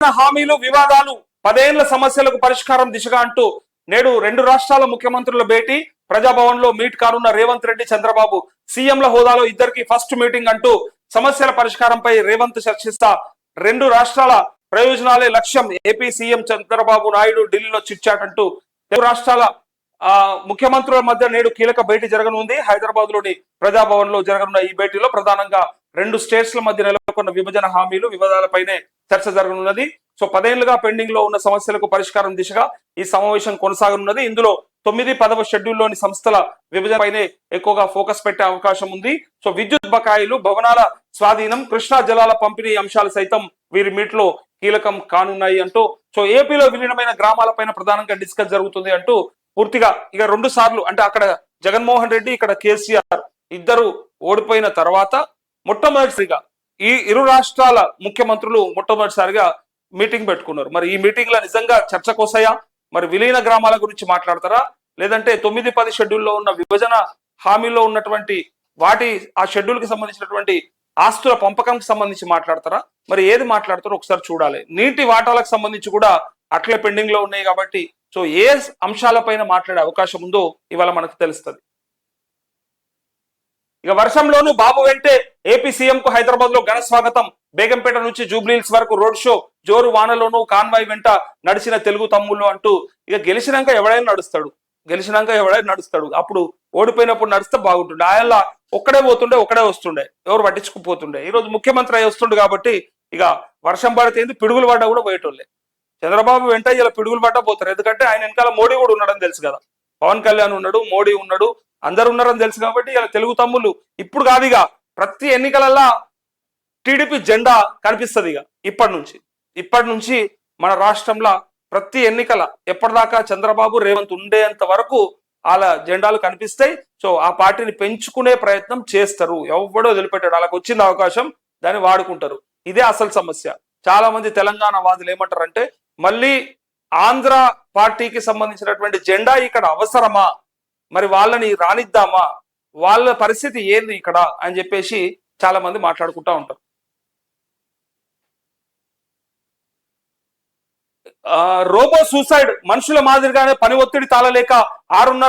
హామీలు వివాదాలు పదేళ్ళ సమస్యలకు పరిష్కారం దిశగా అంటూ నేడు రెండు రాష్ట్రాల ముఖ్యమంత్రుల భేటీ ప్రజాభవన్లో మీట్ కానున్న రేవంత్ రెడ్డి చంద్రబాబు సీఎంల హోదాలో ఇద్దరికి ఫస్ట్ మీటింగ్ అంటూ సమస్యల పరిష్కారంపై రేవంత్ చర్చిస్తా రెండు రాష్ట్రాల ప్రయోజనాలే లక్ష్యం. ఏపీ సీఎం చంద్రబాబు నాయుడు ఢిల్లీలో చిట్చాట్ అంటూ తెలుగు రాష్ట్రాల ముఖ్యమంత్రుల మధ్య నేడు కీలక భేటీ జరగనుంది. హైదరాబాద్లోని ప్రజాభవన్లో జరగనున్న ఈ భేటీలో ప్రధానంగా రెండు స్టేట్స్ ల మధ్య పేర్కొన్న విభజన హామీలు వివాదాలపైనే చర్చ జరగనున్నది. సో పదేళ్ళుగా పెండింగ్లో ఉన్న సమస్యలకు పరిష్కారం దిశగా ఈ సమావేశం కొనసాగనున్నది. ఇందులో తొమ్మిది పదవ షెడ్యూల్లోని సంస్థల విభజనపైనే ఎక్కువగా ఫోకస్ పెట్టే అవకాశం ఉంది. సో విద్యుత్ బకాయిలు భవనాల స్వాధీనం కృష్ణా జలాల పంపిణీ అంశాలు సైతం వీరి మీట్లో కీలకం కానున్నాయి అంటూ సో ఏపీలో విలీనమైన గ్రామాలపైన ప్రధానంగా డిస్కస్ జరుగుతుంది అంటూ పూర్తిగా ఇక రెండు సార్లు అంటే అక్కడ జగన్మోహన్ రెడ్డి ఇక్కడ కేసీఆర్ ఇద్దరు ఓడిపోయిన తర్వాత మొట్టమొదటిగా ఈ ఇరు రాష్ట్రాల ముఖ్యమంత్రులు మొట్టమొదటిసారిగా మీటింగ్ పెట్టుకున్నారు. మరి ఈ మీటింగ్లో నిజంగా చర్చకొస్తాయా మరి విలీన గ్రామాల గురించి మాట్లాడతారా? లేదంటే తొమ్మిది పది షెడ్యూల్లో ఉన్న విభజన హామీలో ఉన్నటువంటి వాటి ఆ షెడ్యూల్కి సంబంధించినటువంటి ఆస్తుల పంపకంకి సంబంధించి మాట్లాడతారా? మరి ఏది మాట్లాడతారో ఒకసారి చూడాలి. నీటి వాటాలకు సంబంధించి కూడా అట్లే పెండింగ్లో ఉన్నాయి కాబట్టి సో ఏ అంశాలపైన మాట్లాడే అవకాశం ఉందో ఇవాళ మనకు తెలుస్తుంది. ఇక వర్షంలోనూ బాబు వెంటే ఏపీ సీఎం కు హైదరాబాద్లో ఘన స్వాగతం. బేగంపేట నుంచి జూబ్లీహిల్స్ వరకు రోడ్ షో జోరు వానలోనూ కాన్వాయ్ వెంట నడిచిన తెలుగు తమ్ముళ్ళు అంటూ ఇక గెలిచినాక ఎవడైనా నడుస్తాడు. గెలిచినాక ఎవడైనా నడుస్తాడు. అప్పుడు ఓడిపోయినప్పుడు నడిస్తే బాగుంటుండే. ఆయన ఒక్కడే పోతుండే ఒక్కడే వస్తుండే. ఎవరు పట్టించుకుపోతుండే. ఈ రోజు ముఖ్యమంత్రి అయి వస్తుండే కాబట్టి ఇక వర్షం పడితే ఏంది, పిడుగులు పడ్డా కూడా పోయేటోళ్ళే. చంద్రబాబు వెంట ఇలా పిడుగులు పడ్డా పోతారు. ఎందుకంటే ఆయన వెనకాల మోడీ కూడా ఉన్నాడని తెలుసు కదా. పవన్ కళ్యాణ్ ఉన్నాడు మోడీ ఉన్నాడు అందరు ఉన్నారని తెలుసు కాబట్టి ఇలా తెలుగు తమ్ముళ్ళు ఇప్పుడు కాదు ఇక. ప్రతి ఎన్నికలల్లా టీడీపీ జెండా కనిపిస్తుంది ఇక ఇప్పటి నుంచి. ఇప్పటి నుంచి మన రాష్ట్రంలో ప్రతి ఎన్నికల ఎప్పటిదాకా చంద్రబాబు రేవంత్ ఉండేంత వరకు వాళ్ళ జెండాలు కనిపిస్తాయి. సో ఆ పార్టీని పెంచుకునే ప్రయత్నం చేస్తారు. ఎవడో వదిలిపెట్టాడు. వాళ్ళకి వచ్చింది అవకాశం దాన్ని వాడుకుంటారు. ఇదే అసలు సమస్య. చాలా మంది తెలంగాణ వాదులు ఏమంటారంటే మళ్ళీ ఆంధ్ర పార్టీకి సంబంధించినటువంటి జెండా ఇక్కడ అవసరమా? మరి వాళ్ళని రానిద్దామా? వాళ్ళ పరిస్థితి ఏంది ఇక్కడ అని చెప్పేసి చాలా మంది మాట్లాడుకుంటా ఉంటారు. రోబో సూసైడ్ మనుషుల మాదిరిగానే పని ఒత్తిడి తాళలేక ఆరున్నర